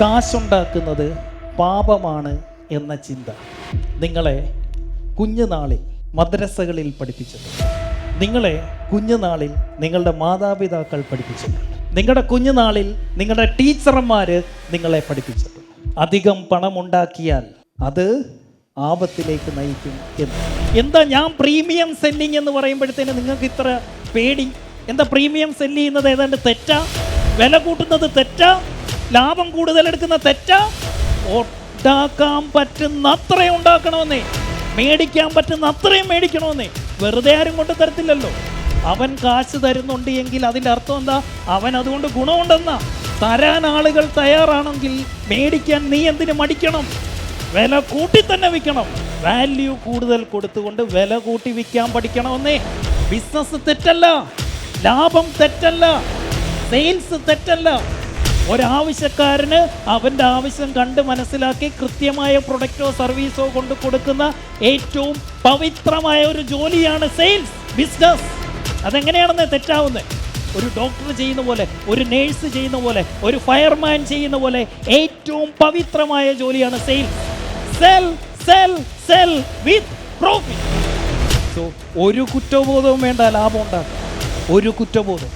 കാശുണ്ടാക്കുന്നത് പാപമാണ് എന്ന ചിന്ത നിങ്ങളെ കുഞ്ഞുനാളിൽ മദ്രസകളിൽ പഠിപ്പിച്ചിട്ടുണ്ട് നിങ്ങളെ കുഞ്ഞുനാളിൽ നിങ്ങളുടെ മാതാപിതാക്കൾ പഠിപ്പിച്ചിട്ടുണ്ട് നിങ്ങളുടെ കുഞ്ഞുനാളിൽ നിങ്ങളുടെ ടീച്ചർമാർ നിങ്ങളെ പഠിപ്പിച്ചിട്ടുണ്ട് അധികം പണമുണ്ടാക്കിയാൽ അത് ആപത്തിലേക്ക് നയിക്കും എന്ന്. എന്താ ഞാൻ പ്രീമിയം സെല്ലിംഗ് എന്ന് പറയുമ്പോഴത്തേന് നിങ്ങൾക്ക് ഇത്ര പേടി? എന്താ പ്രീമിയം സെല്ല് ചെയ്യുന്നത് ഏതാണ്ട് തെറ്റാ? വില കൂട്ടുന്നത് തെറ്റാ? ലാഭം കൂടുതൽ എടുക്കുന്ന തെറ്റാ? ഉണ്ടാക്കാൻ പറ്റുന്ന അത്രയും ഉണ്ടാക്കണമെന്നേ. മേടിക്കാൻ പറ്റുന്ന അത്രയും മേടിക്കണമെന്നേ. വെറുതെ ആരും കൊണ്ട് തരത്തില്ലല്ലോ. അവൻ കാശ് തരുന്നുണ്ട് എങ്കിൽ അതിന്റെ അർത്ഥം എന്താ? അവൻ അതുകൊണ്ട് ഗുണമുണ്ടെന്നാ. തരാൻ ആളുകൾ തയ്യാറാണെങ്കിൽ മേടിക്കാൻ നീ എന്തിനു മടിക്കണം? വില കൂട്ടി തന്നെ വിൽക്കണം. വാല്യൂ കൂടുതൽ കൊടുത്തുകൊണ്ട് വില കൂട്ടി വിൽക്കാൻ പഠിക്കണമെന്നേ. ബിസിനസ് തെറ്റല്ല. ലാഭം തെറ്റല്ല. സെയിൽസ് തെറ്റല്ല. ഒരാവശ്യക്കാരന് അവന്റെ ആവശ്യം കണ്ട് മനസ്സിലാക്കി കൃത്യമായ പ്രൊഡക്റ്റോ സർവീസോ കൊണ്ട് കൊടുക്കുന്ന ഏറ്റവും പവിത്രമായ ഒരു ജോലിയാണ് സെയിൽസ് ബിസിനസ് അതെങ്ങനെയാണെന്ന് തെറ്റാവുന്നത് ഒരു ഡോക്ടർ ചെയ്യുന്ന പോലെ ഒരു നേഴ്സ് ചെയ്യുന്ന പോലെ ഒരു ഫയർമാൻ ചെയ്യുന്ന പോലെ ഏറ്റവും പവിത്രമായ ജോലിയാണ് sales sell sell sell with profit so ഒരു കുറ്റബോധവും വേണ്ട ലാഭം ഉണ്ടാക്കും. ഒരു കുറ്റബോധം.